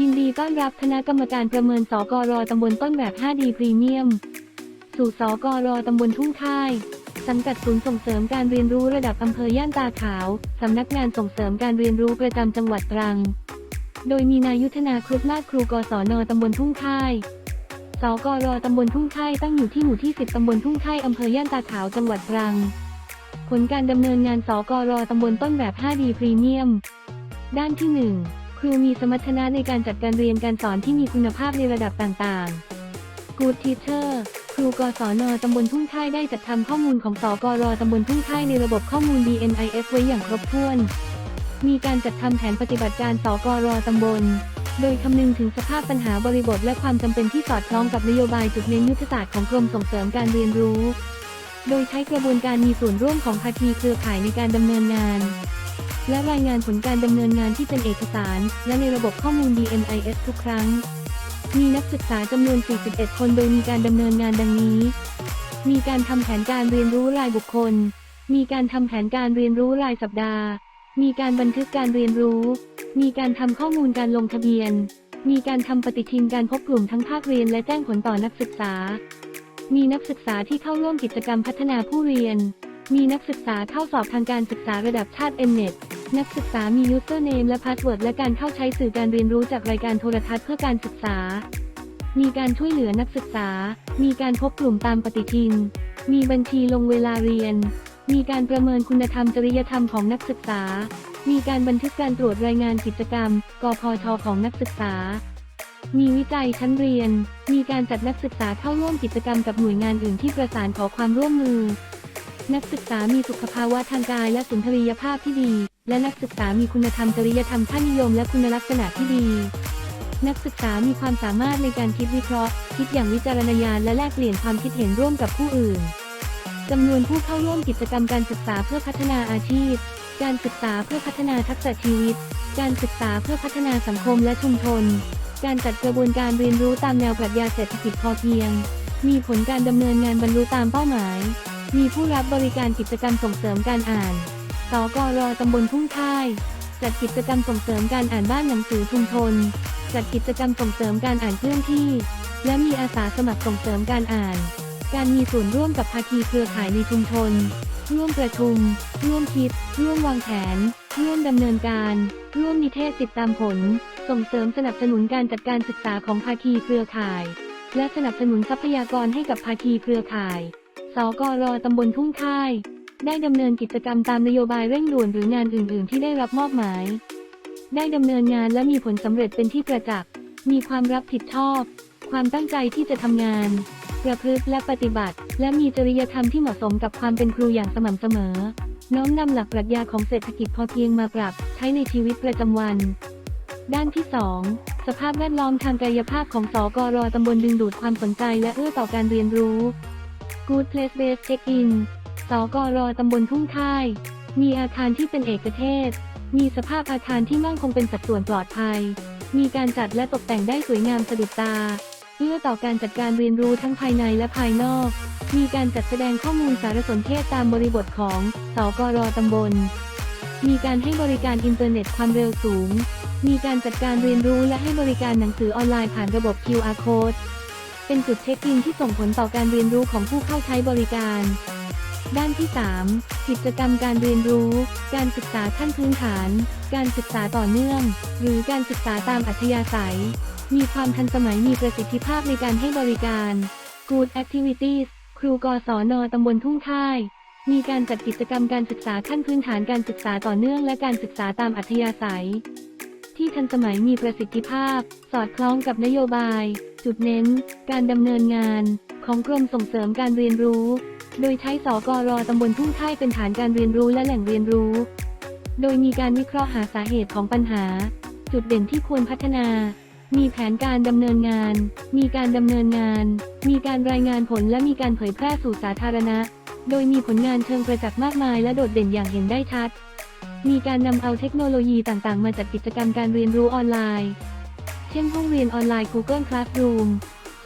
ยินดีต้อนรับคณะกรรมการประเมินสกรตำบลต้นแบบ 5D พรีเมียม สู่สกรตำบลทุ่งค่าย สังกัดศูนย์ส่งเสริมการเรียนรู้ระดับอำเภอย่านตาขาว สำนักงานส่งเสริมการเรียนรู้ประจำจังหวัดตรัง โดยมีนายุทธนาครุฑนาถครูกศนตำบลทุ่งค่าย สกรตำบลทุ่งค่ายตั้งอยู่ที่หมู่ที่ 10 ตำบลทุ่งค่ายอำเภอย่านตาขาวจังหวัดตรัง ผลการดำเนินงานสกรตำบลต้นแบบ 5D พรีเมียม ด้านที่ 1 ครูมีสมรรถนะในการจัดการเรียนการสอนที่มีคุณภาพในระดับต่างๆ Good Teacher ครูกศนตำบลทุ่งค่ายได้จัดทำข้อมูลของสกรตำบลทุ่งค่ายในระบบข้อมูล DNIS ไว้อย่างครบถ้วน มีการจัดทำแผนปฏิบัติการสกรตำบล โดยคำนึงถึงสภาพปัญหาบริบทและความจำเป็นที่สอดคล้องกับนโยบายจุดเน้นยุทธศาสตร์ของกรมส่งเสริมการเรียนรู้ โดยใช้กระบวนการมีส่วนร่วมของภาคีเครือข่ายในการดำเนินงาน และรายงานผลการดำเนินงานที่เป็นเอกสาร และในระบบข้อมูล DNIS ทุกครั้ง มีนักศึกษาจำนวน 41 คนโดยมีการดำเนินงานดังนี้ มีการทำแผนการเรียนรู้รายบุคคล มีการทำแผนการเรียนรู้รายสัปดาห์ มีการบันทึกการเรียนรู้ มีการทำข้อมูลการลงทะเบียน มีการทำปฏิทินการพบกลุ่มทั้งภาคเรียนและแจ้งผลต่อนักศึกษา มีนักศึกษาที่เข้าร่วมกิจกรรมพัฒนาผู้เรียน มีนักศึกษาเข้าสอบทางการศึกษาระดับชาติ Mnet นั นักศึกษามี username และ password และการเข้าใช้สื่อการเรียนรู้จากรายการโทรทัศน์เพื่อการศึกษา มีการช่วยเหลือนักศึกษา มีการพบกลุ่มตามปฏิทิน มีบัญชีลงเวลาเรียน มีการประเมินคุณธรรมจริยธรรมของนักศึกษา มีการบันทึกการตรวจรายงานกิจกรรม กพทของนักศึกษา มีวิจัยชั้นเรียน มีการจัดนักศึกษาเข้าร่วมกิจกรรมกับหน่วยงานอื่นที่ประสานขอความร่วมมือนักศึกษามีสุขภาวะทางกายและสุนทรียภาพที่ดี และนักศึกษามีคุณธรรมจริยธรรมค่านิยม และคุณลักษณะที่ดี นักศึกษามีความสามารถในการคิดวิเคราะห์ คิดอย่างวิจารณญาณและแลกเปลี่ยนความคิดเห็นร่วมกับผู้อื่นจำนวนผู้เข้าร่วมกิจกรรมการศึกษาเพื่อพัฒนาอาชีพ การศึกษาเพื่อพัฒนาทักษะชีวิต การศึกษาเพื่อพัฒนาสังคมและชุมชน การจัดกระบวนการเรียนรู้ตามแนวปรัชญาเศรษฐกิจพอเพียง มีผลการดำเนินงานบรรลุตามเป้าหมาย มีผู้รับบริการกิจกรรมส่งเสริมการอ่าน สกรตำบลทุ่งค่าย จัดกิจกรรมส่งเสริมการอ่านบ้านหนังสือชุมชน จัดกิจกรรมส่งเสริมการอ่านเคลื่อนที่ และมีอาสาสมัครส่งเสริมการอ่าน การมีส่วนร่วมกับภาคีเครือข่ายในชุมชน ร่วมประชุม ร่วมคิด ร่วมวางแผน ร่วมดำเนินการ ร่วมนิเทศติดตามผล ส่งเสริมสนับสนุนการจัดการศึกษาของภาคีเครือข่าย และสนับสนุนทรัพยากรให้กับภาคีเครือข่าย สกรตำบลทุ่งค่าย ได้ดำเนินกิจกรรมตามนโยบายเร่งด่วนหรืองานอื่น ๆ ที่ได้รับมอบหมาย ได้ดำเนินงานและมีผลสำเร็จเป็นที่ประจักษ์ มีความรับผิดชอบ ความตั้งใจที่จะทำงาน ประพฤติและปฏิบัติ และมีจริยธรรมที่เหมาะสมกับความเป็นครูอย่างสม่ำเสมอ น้อมนำหลักปรัชญาของเศรษฐกิจพอเพียงมาปรับ ใช้ในชีวิตประจำวัน ด้านที่ 2 สภาพแวดล้อมทางกายภาพของสกรตำบลดึงดูดความสนใจและเอื้อต่อการเรียนรู้ Good Place Based Check-in สกรตำบลทุ่งค่าย มีอาคารที่เป็นเอกเทศ มีสภาพอาคารที่มั่นคงเป็นสัดส่วนปลอดภัย มีการจัดและตกแต่งได้สวยงามสะดุดตา เพื่อต่อการจัดการเรียนรู้ทั้งภายในและภายนอก มีการจัดแสดงข้อมูลสารสนเทศตามบริบทของสกรตำบล มีการให้บริการอินเทอร์เน็ตความเร็วสูง มีการจัดการเรียนรู้และให้บริการหนังสือออนไลน์ผ่านระบบ QR code เป็นจุดเช็คอินที่ส่งผลต่อการเรียนรู้ของผู้เข้าใช้บริการ ด้านที่ 3 กิจกรรมการเรียนรู้ การศึกษาขั้นพื้นฐาน การศึกษาต่อเนื่อง หรือการศึกษาตามอัธยาศัย มีความทันสมัยมีประสิทธิภาพในการให้บริการ Good Activities ครูกศนตำบลทุ่งค่าย มีการจัดกิจกรรมการศึกษาขั้นพื้นฐานการศึกษาต่อเนื่อง และการศึกษาตามอัธยาศัย ที่ทันสมัยมีประสิทธิภาพ สอดคล้องกับนโยบาย จุดเน้น การดำเนินงาน ของกรมส่งเสริมการเรียนรู้ โดยใช้สกรตำบลทุ่งค่ายเป็นฐานการเรียนรู้และแหล่งเรียนรู้ โดยมีการวิเคราะห์หาสาเหตุของปัญหา จุดเด่นที่ควรพัฒนา มีแผนการดำเนินงาน มีการดำเนินงาน มีการรายงานผลและมีการเผยแพร่สู่สาธารณะ โดยมีผลงานเชิงประจักษ์มากมายและโดดเด่นอย่างเห็นได้ชัด มีการนำเอาเทคโนโลยีต่างๆ มาจัดกิจกรรมการเรียนรู้ออนไลน์ เช่นห้องเรียนออนไลน์ Google Classroom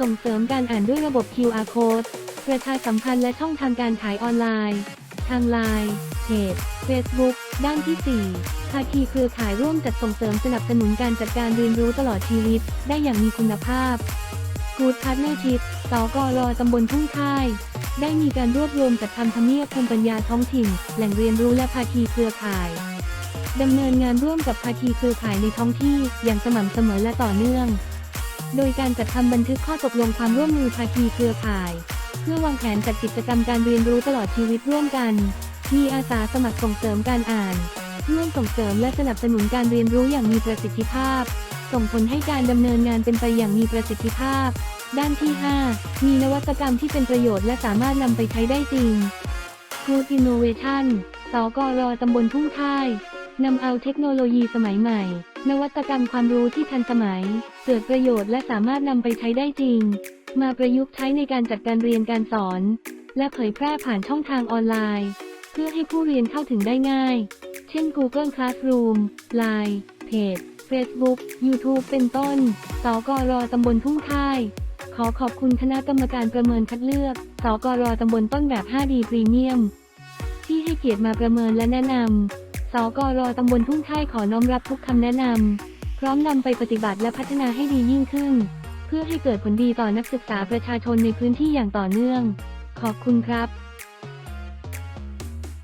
ส่งเสริมการอ่านด้วยระบบ QR Code ประชาสัมพันธ์และช่องทางการขายออนไลน์ ทางไลน์เพจ Facebook ด้านที่ 4 ภาคีเครือข่ายร่วมจัดส่งเสริมสนับสนุนการจัดการเรียนรู้ตลอดชีวิต ได้อย่างมีคุณภาพกูดพัฒนาชิพสกรตำบลทุ่งค่าย ได้มีการรวบรวมจัดทำทำเนียบภูมิปัญญาท้องถิ่น แหล่งเรียนรู้และภาคีเครือข่ายดำเนินงานร่วมกับภาคีเครือข่ายในท้องที่อย่างสม่ำเสมอและต่อเนื่อง โดยการจัดทำบันทึกข้อตกลงความร่วมมือภาคีเครือข่าย เพื่อวางแผนจัดกิจกรรมการเรียนรู้ตลอดชีวิตร่วมกัน มีอาสาสมัครส่งเสริมการอ่านร่วมส่งเสริมและสนับสนุนการเรียนรู้อย่างมีประสิทธิภาพ ส่งผลให้การดำเนินงานเป็นไปอย่างมีประสิทธิภาพ ด้านที่ 5 มีนวัตกรรมที่เป็นประโยชน์และสามารถนำไปใช้ได้จริง Good Innovation สกรตำบลทุ่งค่ายนำเอาเทคโนโลยีสมัยใหม่ นวัตกรรมความรู้ที่ทันสมัย เกิดประโยชน์และสามารถนำไปใช้ได้จริง มาประยุกต์ใช้ในการจัดการเรียนการสอน และเผยแพร่ผ่านช่องทางออนไลน์ เพื่อให้ผู้เรียนเข้าถึงได้ง่าย เช่น Google Classroom Line เพจ Facebook YouTube เป็นต้น สกรตำบลทุ่งค่าย ขอขอบคุณคณะกรรมการประเมินคัดเลือก สกรตำบลต้นแบบ 5D พรีเมียม ที่ให้เกียรติมาประเมินและแนะนำ สกรตำบลทุ่งค่ายขอน้อมรับทุกคำแนะนำ พร้อมนำไปปฏิบัติและพัฒนาให้ดียิ่งขึ้น เพื่อให้เกิดผลดีต่อนักศึกษาประชาชนในพื้นที่อย่างต่อเนื่อง ขอบคุณครับ